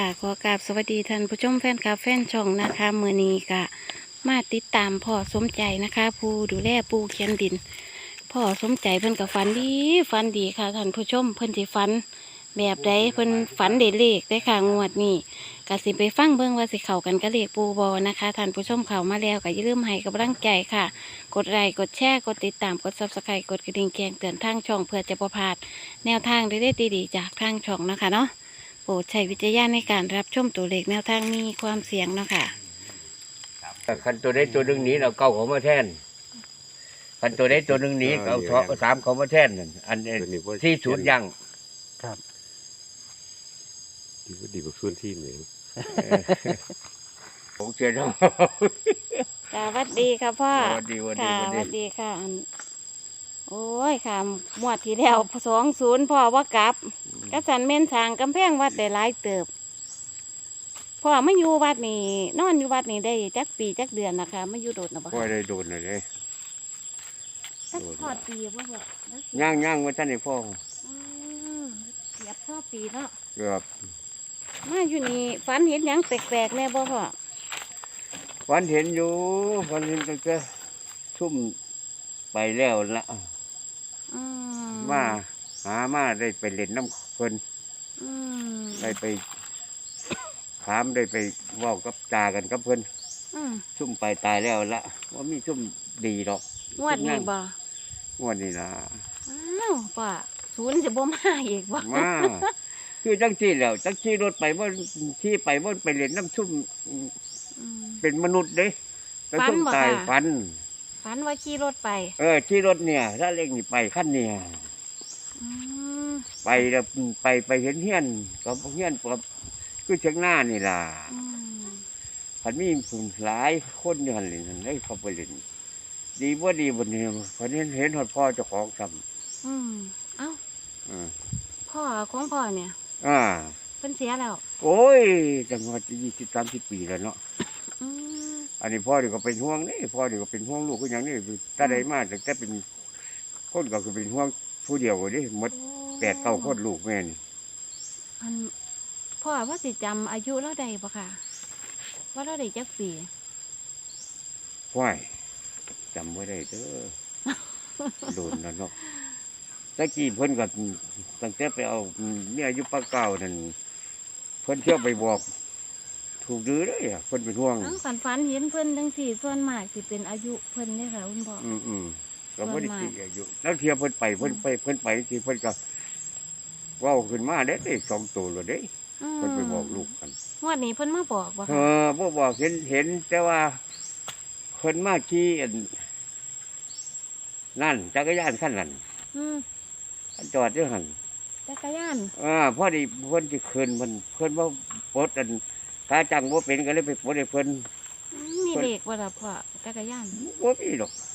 ค่ะขอกราบสวัสดีท่านผู้ชมแฟนคลับแฟนช่องนะคะมือนีก็มาติดตามพ่อสมใจนะคะ ผู้ดูแลปูเขียนดินพ่อสมใจเพิ่นกับฝันดีฝันดีค่ะท่านผู้ชมเพิ่นสิฝัน แบบใดเพิ่นฝันเด็ดเลขได้ค่ะงวดนี้ก็สิไปฟังเบิ่งว่าสิเข้ากันกับเลขปูบอนะคะท่านผู้ชมเข้ามาแล้วก็อย่าลืมให้กำลังใจค่ะ กดไลค์กดแชร์กดติดตามกด Subscribe กดกระดิ่งแจ้งเตือนทางช่องเพื่อจะประพลาดแนวทางได้ดีๆจากทางช่องนะคะเนาะ รดใช้วิจารณญาณในการรับชมตัวเลขแนวทางมีความเสี่ยงเนาะค่ะ คันตัวใดตัวหนึ่งหนีเราเก้าเขามาแทนคันตัวใดตัวหนึ่งหนีอ่าเอาดีทอแล้วสามเขามาแทนนั่นอันตัวนี้บ่ ที่ศูนย์ยังดีกว่าดีกว่าส่วนที่หนึ่งผมเชื่อทั้งสวัสดีค่ะพ่อสวัสดีสวัสดีค่ะสสวัวัสสดีดีค่ะอันโอ้ยค่ะหมวดที่แล้วสองศูนย์พ่อว่ากลับ กระสันเม่นทางกำแพงวัดได้หลายเติบพ่อไม่อยู่วัดนี่นอนอยู่วัดนี่ได้จักปีจักเดือนนะคะไม่อยู่โดดนะบ่พ่อได้โดนเลยเลยจักพอดปีบ่พ่อย่างย่างว่าท่านไอ้พ่ออืมเสียบพ่อปีเนาะเกือบมาอยู่นี่ฝันเห็นหยังแปลกๆแน่บ่พ่อวันเห็นอยู่วันเห็นตั้งแต่ทุ่มไปแล้วละอืมมา หามาได้ไปเล่นน้ำเพิ่นอืมได้ไปถามได้ไปเว่ากับจากันกับเพิ่นอืมซุ่มไปตายแล้วละว่ามีซุ่มดีหรอกงวดนี้บ่งวันนี้นะอ้าวป่าศูนย์จะบ่มาอีกบ่ มาคือจังที่แล้วจังที่รถไปว่าที่ไปว่าไปเล่นน้ำซุ่มอืมเป็นมนุษย์เด้แล้วฝันซุ่มบ่ตายค่ะ ฟัน ฝันว่าขี่รถไป เออที่รถเนี่ย ถ้าเร่งนี่ไปขั้นเนี่ยอืม ไปแล้วไปไปเห็นเฮียนกับเฮียนกับคือเชียงหน้านี่ล่ะอืมพันมีหลายคนอยู่หันเลยได้เขาไปเล่นดีว่าดีบนนี้พันเห็นเห็นหอดพ่อเจ้าของซ้อืมเอ้าำอืมพ่อของพ่อเนี่ย อ่าเพิ่นเสียแล้ว โอ้ยจังหวัดยี่สิบสามสิบปีแล้วเนาะอืมอันนี้พ่อเดี๋ยวก็เป็นห่วงนี่พ่อเดี๋ยวก็เป็นห่วงลูกก็อย่างนี้ถ้าได้มาแต่แต่เป็นคนก็คือเป็นห่วง ผู้เดียวนี่หมดโอ้แปดเก้าคนลูกแม่นี่อันพ่อว่าสิจำอายุเราได้บ่ค่ะ ว่าเราได้จักปีห้วยจำไว้ได้เด้อ โดนแล้วเนาะตะกี้เพิ่นก็ตั้งแต่ไปเอาเนี่ยอายุปลาเก่านั่นเพิ่นเที่ยวไปบอก ถูกดื้อเลยอะเพิ่นเป็นห่วงทั้งฝันฝันเห็นเพิ่นจังสี่ส่วนมากสิเป็นอายุเพิ่นเด้อค่ะคุณพ่ออืมอืม ก็บ่ได้ส่วนมากกี่อายุแล้วเที่ยวเพิ่นไปเพิ่นไปเพิ่นไปที่เพิ่นก็เว้าขึ้นมาเด้เด้สองตัวเลยเด้อืมเพิ่นไปบอกลูกกันงวดนี้เพิ่นมาบอกบ่เอค่ะอบ่บอกเห็นเห็น แต่ว่าเพิ่นมาขี่อันนั่นจักรยานคันนั้นอืมอันจอดอยู่หั่น จักรยาน อ่าพอดีเพิ่นสิคืนเพิ่นเพิ่นบ่ปลดอันขาจังบ่เป็นก็เลยไปปลดให้เพิ่นอืมมีเลขบ่ล่ะพ่อจักรยานบ่มีดอกอืม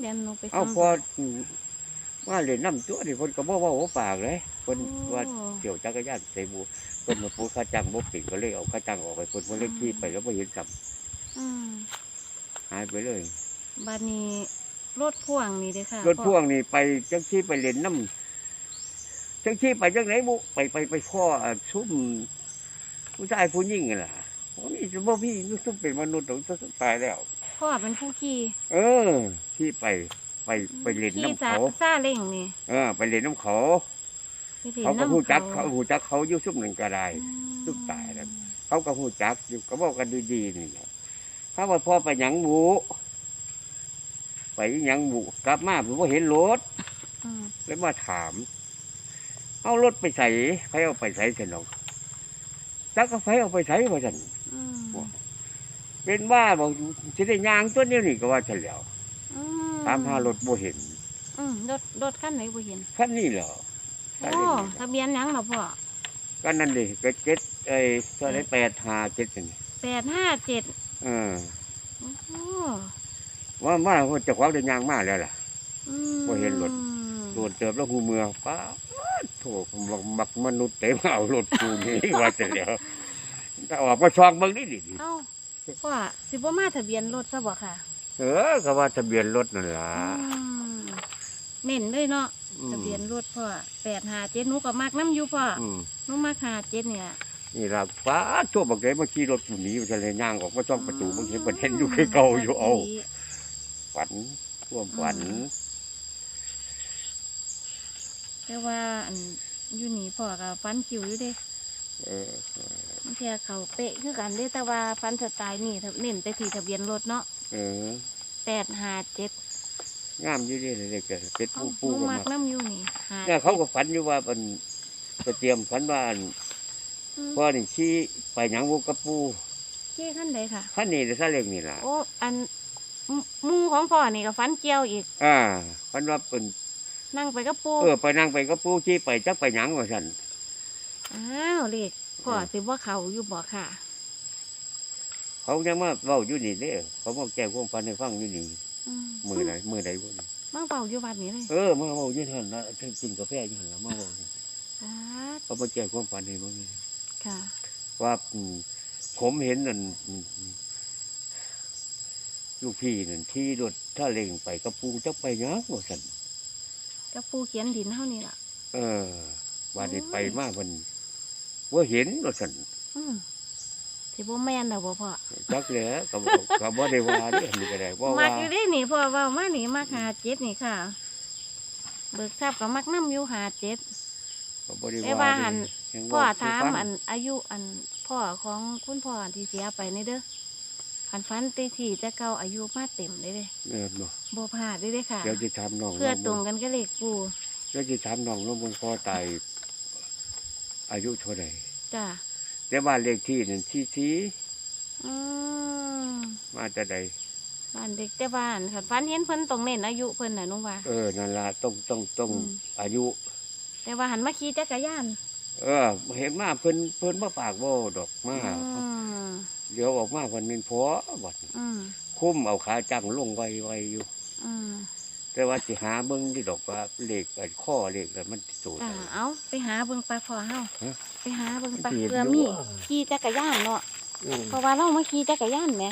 เดี๋ยวหนูไปเอาส่งพอว่าเล่นน้ำตัวนี่เพิ่นก็บ่เว้าหัวปากเลยเพิ่นว่าโอ้เที่ยวจักรยานใส่หมู่เพิ่นมาปลดขาจังบ่เป็นก็เลยเอาขาจังออกไปเพิ่นเพิ่นเลยขี่ไปแล้วบ่เห็นจับอืมหายไปเลย บัดนี้รถพ่วงนี่เด้อค่ะรถพ่วงนี่ไปจังที่ไปเล่นน้ำจังที่ไปจังไหนบุไปไปไปพ่ออะซุ่มผู้ชายผู้หญิงนี่ล่ะว่ามีสมบ่พี่ซุ่มเป็นมนุษย์ต้องตายแล้ว พ่อเป็นผู้ขี่เออที่ไปไปไปเล่นขี่น้ำซาเขาซาเล้งนี่เออ ไปเล่นน้ำเขาไปเล่นเขาก็น้ำหูจักเขาหูจักเขาอยู่ซุ่มหนึ่งก็ได้อืมซุ่มตายแล้วเขาก็หูจักอยู่ก็บอกกันดีๆนี่แหละถ้าว่าพ่อไปหยังหมูไปหยังหมูกลับมาผมว่าเห็นรถอืมเลยมาถาม เอารถไปใส่ใครเอาไปใส่สนองจักก็ใครเอาไปใส่ว่าฉันอืม เป็นว่าบอกจะได้ยางตัวนี้นี่ก็ว่าฉันแล้วอืตามหารถบ่เห็นอืมรถรถคันไหนบ่เห็นคันนี้เหรอโอ้ทะเบียนหยังเหรอพ่อก็นั่นดิก็เจ็ดเอ้ยตัวได้แปดหาเจ็ดนี่แปดห้าเจ็ดเออโอ้โหว่ามาเจะคว้าของได้ยางมาแล้วล่ะ อืมบ่เห็นรถโดนเติบแล้วหูเมืองป้าดโถมักมักมนุษย์เต็มเอารถกูนี่ว่าจะแล้วก็ออกมาซองเบิ่งนี่ดิ เอ้า พ่อสิบ่มาทะเบียนรถซะบ่ค่ะเออก็ว่าทะเบียนรถนั่นล่ะอืมเน้นเลยเนาะออืมทะเบียนรถพ่อแปดหาเจ็ดหนูก็มักน้ำอยู่พ่ออืมหนูมักหาเจ็ดเนี่ยนี่ล่ะฟ้าชั่วบักไดมาขี่รถอยู่นี้มันจะเลยย่างออกมาจ้องประตูบางทีมันเห็นอยู่คือเก่าอยู่เอาฝันท่วามฝัน แต่ว่าอันอยู่นี่พ่อก็ฟันคิวอยู่เด้ เออ มันเทียเขาเป๊ะคือกันเด้แต่ว่าฟันสไตล์นี่เน้นไปที่ทะเบียนรถเนาะเออแปดหาเจ็ดงามอยู่เดีเลยเด็กก็เป็ดเอ้าปูหปูนูก็มัมากน้ำอยู่นี่หาเนี่ยเขาก็ฝันอยู่ว่าเป็นไปเตรียมฝันว่าอันอืมพ่อนี่ชี้ไปหยังวกกระปูที่ขั้นใดค่ะท่านนี่ซาเล็กนี่ล่ะโอ้อันหมูของพ่อนี่ก็ฟันเกี่ยวอีก อ่าฝันว่าเป็นนั่งไปกับปูเออไปนั่งไปกระปูชี้ไปจักไปหยังว่าสั่นอ้าวเลข พ่อเออสิว่าเขาอยู่บ่ค่ะ เขายังมาเว้าอยู่นี่เด้เขามาแจ้งความฝันให้ฟังอยู่นี่อืมมือไหนมือไหนบ่นี่มาเป่าอยู่วัดนี้เลยเออมาเว้าอยู่นั่นนะถึงกินกาแฟอยู่นั่นล่ะมาเว้าอยู่อ่าเขามาแจ้งความฝันให้บ่นี่ค่ะ ว่าอืมผมเห็นนั่นอืมลูกพี่นั่นที่รถถ้าเล่งไปกระปูจักไปหยังว่าสั่นกับปูเขียนดินเท่านี้ล่ะ เออว่าได้โอ้ยไปมามัน ว่าเห็นว่าสันอืมสิบ่แม่นดอกบ่พ่อจักแหล้วก็บ่ก็บ่ได้ว่าเด้อันนี้ก็ได้ว่ามัว่ากอยู่ได้นี่พ่อเว้ามานี่มักหาเจ็ดนี่ค่ะ เบิกทราบกับมักน้ำอยู่หาเจ็ด ก็บ่ได้แต่ว่าว่าหันเด้ยังพ่อเว้สู่ถามฟังอันอายุอันพ่อของคุณพ่อที่เสียไปนี่เด้อขันฟันตีที่แต่เก่าอายุมาเต็มเลยเด้เออบ่บ่พลาดเลยเด้ค่ะ เดี๋ยวจะถามน้องเพื่อตรงกันก็เลขปูเดี๋ยวจะถามน้องว่ามันพ่อตาย อายุเท่าไหร่จ้ะแต่บ้านเลขที่นั่นที่ที่อืมมาแต่ใดบ้านเด็กแต่บ้านขันฟันเห็นเพิ่นตรงเน้นอายุเพิ่นน่ะหนุ่งว่า เออนั่นล่ะต้องต้องต้องอืม อายุ แต่ว่าหันมาขี่จักรยานเออเห็นมาเพิ่นเพิ่นมาปากบ่ดอกมาอืมเดี๋ยวออกมาเพิ่นเป็นผัวบัดอืมคุ้มเอาขาจังลงไวไวอยู่ อืม แต่ว่าสิหาเบิ่งที่ดอกว่าเลขไอ้ข้อเลขแล้วมันสูตรจ้าเอาไปหาเบิ่งปลาพอเฮาฮะไปหาเบิ่งปลาดีเพื่ออยู่มีว่ะขี่จักรยานเนาะอืมเพราะว่าเรามาขี่จักรยานแหม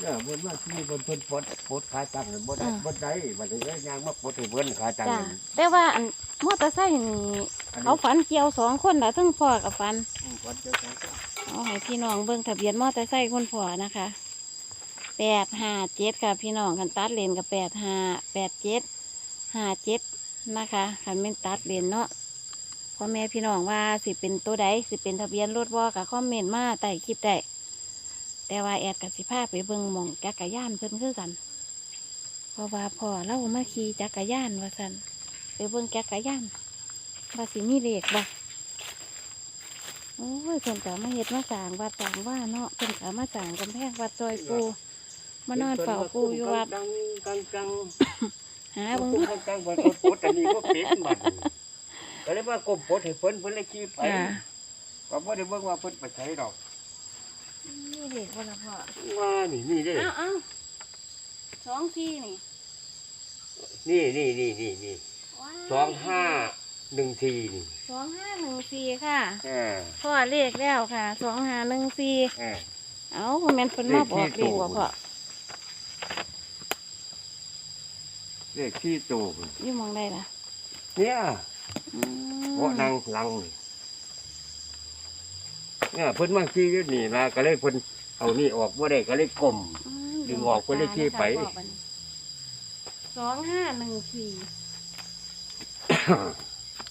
เนี่ยเพิ่นมาที่เพิ่นเพิ่นปลดปลดขาจังบ่ได้อ่าบ่ได้บัดนี้ยางมาปลดให้เพิ่นขาจังจ้าแต่ว่าอันมอเตอร์ไซค์นี่อันนี้เขาฝันเกี่ยวสองคนละทั้งพ่อกับฝันอืมปลดเจ้าของเอาให้พี่น้องเบิ่งทะเบียนมอเตอร์ไซค์คนพ่อนะคะ แปดห้าเจ็ดค่ะพี่น้องคันตัดเลนกับแปดห้าแปดเจ็ดห้าเจ็ดนะคะคันเป็นตัดเลนเนาะพ่อแม่พี่น้องว่าสิเป็นตัวใดสิเป็นทะเบียนรถบ่กับคอมเมนต์มาใต้คลิปได้แต่ว่าแอดกับสิพาไปเบิ่งมองจักรยานเพิ่นคือกันเพราะว่าพ่อเรามาขี่จักรยานว่าสันไปเบิ่งจักรยานว่าสิมีเลขบ่โอ้ยเพิ่นก็มาเฮ็ดมาสางวัดสางว่าเนาะเพิ่นก็มาสางกำแพงวัดซอยปู มานอนเฝ้าปูอยู่วัดจังจังจังหาจัเบิ่งงจังจังบ่กดปลดอันนี้บ่เป็นบัดนี้ก็เลยว่ากดปลดให้เพิ่นเพิ่นเลยขี่ไปจ้าก็บ่ได้เบิ่งว่าเพิ่นไปไสดอกมีเลขบ่ล่ะพ่อว่านี่นี่เด้เอ้าเอ้าสองสี่นี่นี่นี่นี่นี่นี่ว้ายสองห้าหนึ่งสี่นี่สองห้าหนึ่งสี่ค่ะเออพ่อเลขแล้วค่ะสองห้าหนึ่งสี่เออเอ้าคุณแม่นเพิ่นมาบอกเลขที่เลขบ่ตัวพ่อ เลขที่ตูอยู่หมองใดล่ะเนี่ยอืมเพราะนางหลังนี่เนี่ยเพิ่นมาขี่อยู่นี่ละก็เลยเพิ่นเอานี่ออกบ่ได้ก็เลยกลมอืมดึงออกเพิ่นเลยขี่ไป สองห้าหนึ่งสี่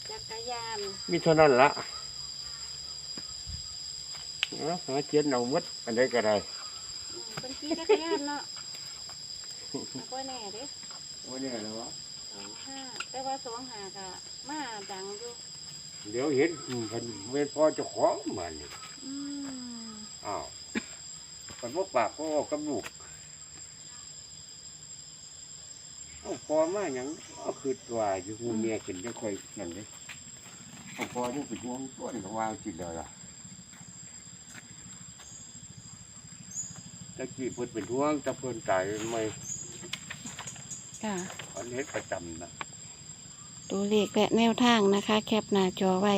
จักรยานมีเท่านั้นละเอาหาเขียนเอาหมดอันใดก็ได้อืมเป็นขี่จักรยานเนาะก็แน่เด้ ว่าเนี่ยแล้ววะสองห้าแต่ว่าสองห้าก็มาดังอยู่เดี๋ยวเห็นอืมเพิ่นเว้นพ่อเจ้าของมานี่อืมอ้าวเพิ่นบ่ปากก็กับลูกเอาพอมาหยังเอาคือตัวอยู่หูเมียกินจังค่อยนั่นเด้เอาพอนี่เป็นห่วงต้นก็วางกินแล้วล่ะตะกี้เพิ่นเป็นห่วงแต่เพิ่นตายไม่ ค่ะอันเฮ็ดประจำนะตัวเลขและแนวทางนะคะ แคปหน้าจอไว้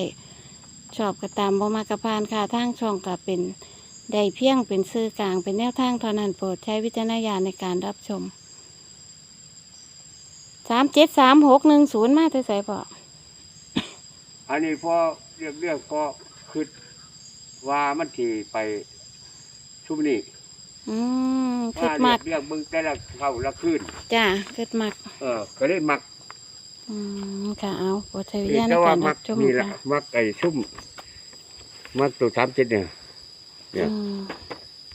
ชอบกระตามบ่มากระพานค่ะทางช่องก็เป็นได้เพียงเป็นสื่อกลางเป็นแนวทางเท่านั้นโปรดใช้วิจารณญาณในการรับชมสามเจ็ดสามหกหนึ่งศูนย์มาเท่าไหร่พออันนี้พอเรียกเรียกพอคือว่ามันที่ไปชุมนี้ อืมคิว่าดเรีมัยกกเรียกเบิ่งแต่ละเข้าละคืนจ้าคิดมัก เออ ก็เลยมัก อืมค่ะเอาโปรดใช้วินี่ญญาณในแต่ว่าการมัรักบชมนี่แหละค่ะมักไอ้ชุ่มมักตัวสามเจ็ดเนี่ย เนี่ย อืม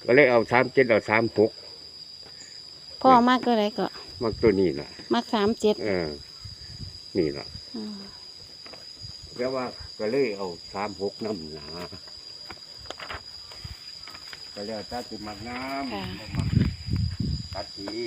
ก็เลยเอาสามเจ็ดเอาสามหกพ่อมากก็ไรก็มักตัวนี้แหละมักสามเจ็ดเออ นี่แหละอืมแล้วว่าก็เลยเอาสามหกน้ำหนาก็ แล้วถ้าติมักน้ำบ่มักตัดที